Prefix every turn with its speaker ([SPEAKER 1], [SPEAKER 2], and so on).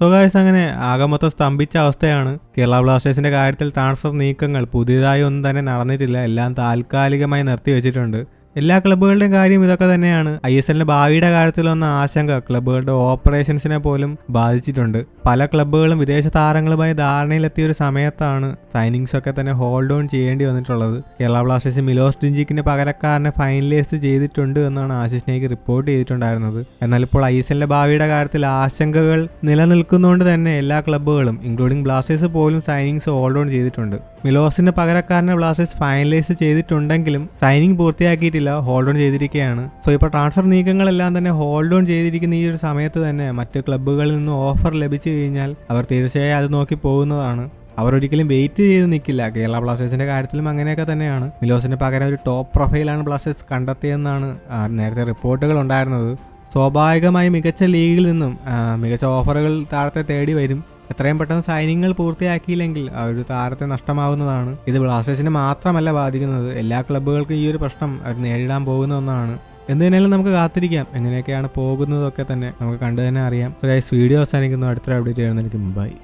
[SPEAKER 1] So guys അങ്ങനെ ആകെ മൊത്തം സ്തംഭിച്ച അവസ്ഥയാണ് കേരള ബ്ലാസ്റ്റേഴ്സിന്റെ കാര്യത്തിൽ ട്രാൻസ്ഫർ നീക്കങ്ങൾ പുതിയതായി ഒന്നും തന്നെ നടന്നിട്ടില്ല. എല്ലാം താൽക്കാലികമായി നിർത്തിവെച്ചിട്ടുണ്ട്. എല്ലാ ക്ലബ്ബുകളുടെയും കാര്യം ഇതൊക്കെ തന്നെയാണ്. ഐ എസ് എല്ലിന്റെ ഭാവിയുടെ കാര്യത്തിൽ വന്ന ആശങ്ക ക്ലബ്ബുകളുടെ ഓപ്പറേഷൻസിനെ പോലും ബാധിച്ചിട്ടുണ്ട്. പല ക്ലബ്ബുകളും വിദേശ താരങ്ങളുമായി ധാരണയിലെത്തിയ ഒരു സമയത്താണ് സൈനിങ്സ് ഒക്കെ തന്നെ ഹോൾഡ് ഓൺ ചെയ്യേണ്ടി വന്നിട്ടുള്ളത്. കേരള ബ്ലാസ്റ്റേഴ്സ് മിലോസ് ഡിഞ്ചിക്കിന്റെ പകരക്കാരനെ ഫൈനലൈസ് ചെയ്തിട്ടുണ്ട് എന്നാണ് ആശിഷ് നായിക്ക് റിപ്പോർട്ട് ചെയ്തിട്ടുണ്ടായിരുന്നത്. എന്നാൽ ഇപ്പോൾ ഐ എസ് എല്ലിന്റെ ഭാവിയുടെ കാര്യത്തിൽ ആശങ്കകൾ നിലനിൽക്കുന്നതുകൊണ്ട് തന്നെ എല്ലാ ക്ലബ്ബുകളും ഇൻക്ലൂഡിംഗ് ബ്ലാസ്റ്റേഴ്സ് പോലും സൈനിങ്സ് ഹോൾഡ് ഓൺ ചെയ്തിട്ടുണ്ട്. മിലോസിന് പകരക്കാരനെ ബ്ലാസ്റ്റേഴ്സ് ഫൈനലൈസ് ചെയ്തിട്ടുണ്ടെങ്കിലും സൈനിങ് പൂർത്തിയാക്കിയിട്ടില്ല ഹോൾഡ് ഓൺ ചെയ്തിരിക്കുകയാണ്. സോ ഇപ്പോൾ ട്രാൻസ്ഫർ നീക്കങ്ങളെല്ലാം തന്നെ ഹോൾഡ് ഓൺ ചെയ്തിരിക്കുന്ന ഈ ഒരു സമയത്ത് തന്നെ മറ്റു ക്ലബ്ബുകളിൽ നിന്ന് ഓഫർ ലഭിച്ചു കഴിഞ്ഞാൽ അവർ തീർച്ചയായും അത് നോക്കി പോകുന്നതാണ്. അവർ ഒരിക്കലും വെയിറ്റ് ചെയ്ത് നിൽക്കില്ല. കേരള ബ്ലാസ്റ്റേഴ്സിന്റെ കാര്യത്തിലും അങ്ങനെയൊക്കെ തന്നെയാണ്. മിലോസിന് പകരം ഒരു ടോപ്പ് പ്രൊഫൈലാണ് ബ്ലാസ്റ്റേഴ്സ് കണ്ടെത്തിയെന്നാണ് നേരത്തെ റിപ്പോർട്ടുകൾ ഉണ്ടായിരുന്നത്. സ്വാഭാവികമായി മികച്ച ലീഗിൽ നിന്നും മികച്ച ഓഫറുകൾ താരത്തെ തേടി വരും. എത്രയും പെട്ടെന്ന് സൈനിങ്ങൾ പൂർത്തിയാക്കിയില്ലെങ്കിൽ ആ ഒരു താരത്തെ നഷ്ടമാവുന്നതാണ്. ഇത് ബ്ലാസ്റ്റേഴ്സിനെ മാത്രമല്ല ബാധിക്കുന്നത്. എല്ലാ ക്ലബ്ബുകൾക്കും ഈ ഒരു പ്രശ്നം അവർ നേരിടാൻ പോകുന്ന ഒന്നാണ്. എന്തിനാലും നമുക്ക് കാത്തിരിക്കാം. എങ്ങനെയൊക്കെയാണ് പോകുന്നതൊക്കെ തന്നെ നമുക്ക് കണ്ടു തന്നെ അറിയാം. വീഡിയോ അവസാനിക്കുന്നു. അടുത്ത അപ്ഡേറ്റ് ചെയ്യുന്നതിന് മുമ്പായി